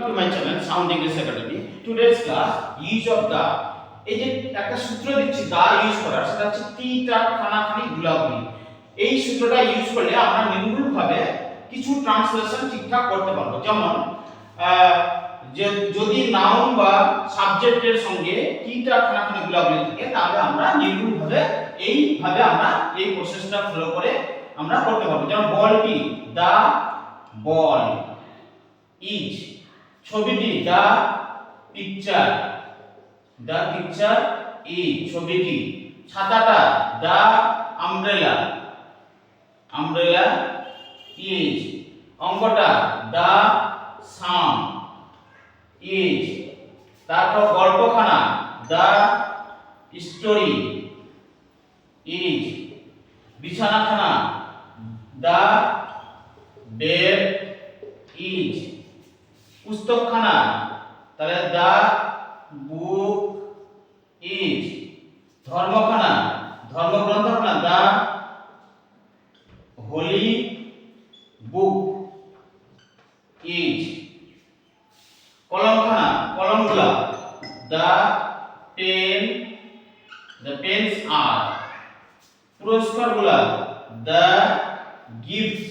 to my channel Sound English Academy. Today's class use of the, এই যে একটা সূত্র দিচ্ছি দা ইউজ করার, সেটা হচ্ছে তিটা খানাখানি গুলাগুলি এই সূত্রটা ইউজ করলে আমরা নির্ভুলভাবে কিছু ট্রান্সলেশন ঠিকঠাক করতে পারব যেমন যে যদি নাউন বা সাবজেক্টের সঙ্গে তিটা খানাখানি গুলাগুলি থাকে, তাহলে আমরা নির্ভুলভাবে এইভাবে আমরা এই প্রসেসটা ফলো করে আমরা করতে পারব যেমন বলটি দা বল ইজ ছবিটি দা পিকচার। দা পিকচার ই ছবিটি। ছাতাটা দা আমব্রেলা। Umbrella is. অঙ্কটা দা সাম। ইজ। তারপর গল্পখানা দা স্টোরি। ইজ। বিছানাখানা দা বেড ইজ। পুস্তকখানা, তাহলে দা, বুক ইজ ধর্মখানা, ধর্মগ্রন্থখানা, দা, হোলি, বুক ইজ কলমখানা, কলমগুলা, the, pen the pens are, পুরস্কারগুলা the gifts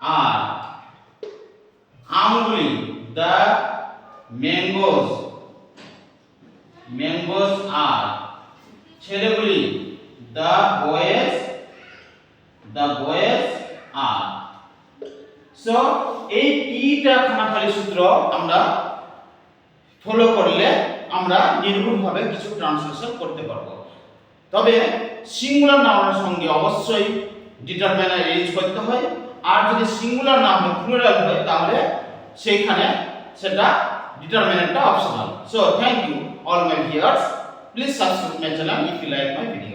আর। আমগুলি the mangoes mangoes R ছেলেগুলি the boys the boys are so এই তিনটা খানাখালি সূত্র আমরা ফলো করলে আমরা নির্ভুলভাবে কিছু ট্রান্সলেশন করতে পারব। তবে সিঙ্গুলার নাউনের সঙ্গে অবশ্যই ডিটারমিনার ইউজ করতে হয়। আর যদি সিঙ্গুলার নাম প্লুরাল হয়, তাহলে সেইখানে সেটা ডিটারমিনেন্টটা optional so thank you all my viewers please subscribe my channel if you like my video